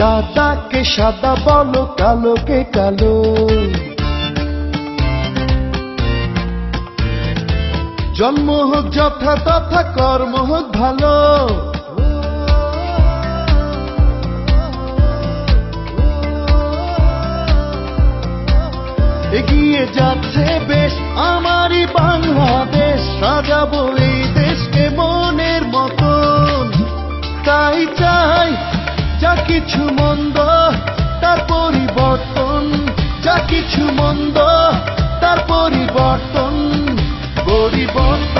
সাদাকে সাদা বলো, কালোকে কালো। জন্ম হোক যথা তথা, কর্ম হোক ভালো। এগিয়ে যাচ্ছে বেশ, আমারই বাংলাদেশ, সাজাবো এই কিছু মন্দ তার পরিবর্তন। যা কিছু মন্দ তার পরিবর্তন। পরিবর্তন